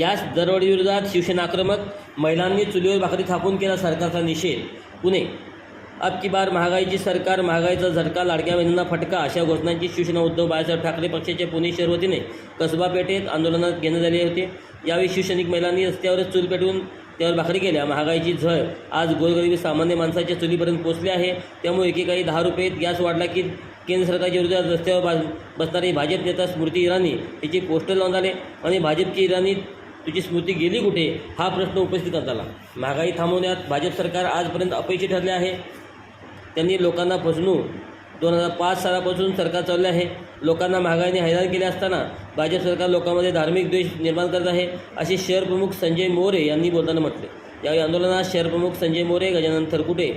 Gas दरवाढीविरोधात शिवसेना आक्रमक महिलांनी चुलीवर भाकरी थापून केला सरकारचा निषेध. पुणे. अब की बार महागाईची सरकार महागाईचा झटका लाडक्या बहिणींना फटका अशा घोषणांची शिवसेना उद्धव बाळासाहेब ठाकरे पक्षाच्या पुणे शहर वतीने कसबा पेठेत आंदोलनात घेण्यात आले होते. यावेळी शिवसैनिक महिलांनी रस्त्यावरच चूल पेटवून त्यावर भाकरी केल्या. महागाईची झळ आज गोरगरिबी सामान्य माणसाच्या चुलीपर्यंत पोहोचली आहे. त्यामुळे एकेकाळी दहा रुपयेत गॅस वाढला की केंद्र सरकारच्या विरोधात रस्त्यावर बा बसणारे भाजप नेता स्मृती इराणी याचे पोस्टर लावून आले आणि भाजपची इराणी तुझी स्मृती गेली कुठे? हा प्रश्न उपस्थित करता आला महागाई थांबवण्यात भाजप सरकार आजपर्यंत अपयशी ठरले आहे. त्यांनी लोकांना फसणूक दोन हजार पाच सालापासून सरकार चालले आहे. लोकांना महागाईने हैराण केले असताना भाजप सरकार लोकांमध्ये धार्मिक द्वेष निर्माण करत आहे असे शहर प्रमुख संजय मोरे यांनी बोलताना म्हटले. यावेळी आंदोलनात शहर प्रमुख संजय मोरे गजानन थरकुटे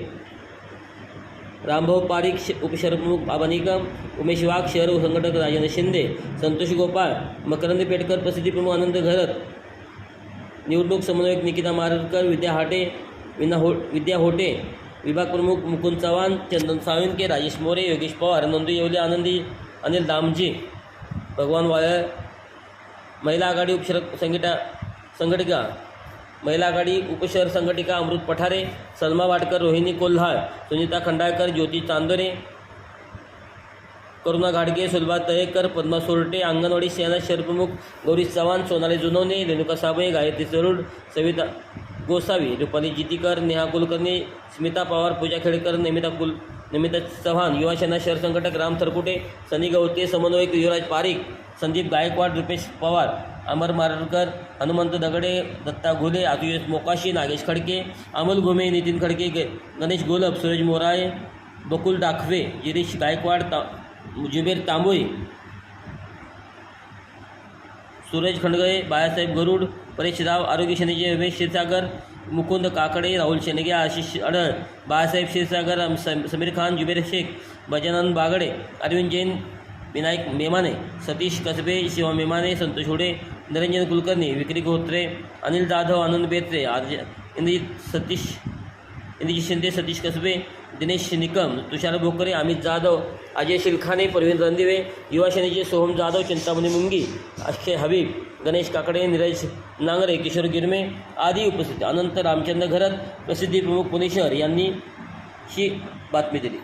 रामभाऊ पारिक श उपशहरप्रमुख बाबा निकम उमेश वाघ शहर संघटक राजेंद्र शिंदे संतोष गोपाळ मकरंद पेटकर प्रसिद्धी प्रमुख आनंद घरत निवडणूक समन्वयक निकिता मारकर विद्या हाटे विना हो विद्या होटे विभाग प्रमुख मुकुंद चव्हाण चंदन साळुंके राजेश मोरे योगेश पवार नंदू येवले आनंदी अनिल दामजी भगवान वायर महिला आघाडी उपशर संघटा संघटिका महिला आघाडी उपशहर संघटिका अमृत पठारे सलमा वाडकर रोहिणी कोल्हाळ सुनीता खंडाळकर ज्योती चांदोरे करुणा घाडगे सुलभा तळेकर पद्मा सोरटे अंगणवाडी सेना शरप्रमुख गौरी चव्हाण सोनाली जुनवणे रेणुका साबळे गायत्री सरुड सविता गोसावी रुपाली जितीकर नेहा कुलकर्णी स्मिता पवार पूजा खेडकर नमिता कुल नमिता चव्हाण युवा सेना शहर संघटक राम थरकुटे सनी गवते समन्वयक युवराज पारिक संदीप गायकवाड रुपेश पवार अमर मारकर हनुमंत दगडे दत्ता घुले आतुयश मोकाशी नागेश खडके अमोल घुमे नितीन खडके गणेश गोलब सुरेश मोराळे बकुल डाखवे गिरीश गायकवाड ता जुबेर तांबोळी सूरज खंडगळे बाळासाहेब गरुड परेश राव आरोग्य सेनेचे रमेश क्षीरसागर मुकुंद काकडे राहुल शेनगे आशिष अडळ बाळासाहेब क्षीरसागर समीर खान जुबेर शेख गजानन बागडे अरविंद जैन विनायक मेमाने सतीश कसबे शिवा मेमाने संतोष होडे निरंजन कुलकर्णी विक्री गोत्रे अनिल जाधव आनंद बेत्रे आर्ज इंद्रजित सतीश इंद्रजित शिंदे सतीश कसबे दिनेश निकम तुषार भोकरे अमित जाधव अजय शिलखाने प्रवीण रणदिवे युवा सेनेचे सोहम जाधव चिंतामणी मुंगी अक्षय हबीब गणेश काकडे नीरज नांगरे किशोर गिरमे आदी उपस्थित. अनंत रामचंद्र घरत प्रसिद्धी प्रमुख पुणे शहर यांनी ही बातमी दिली.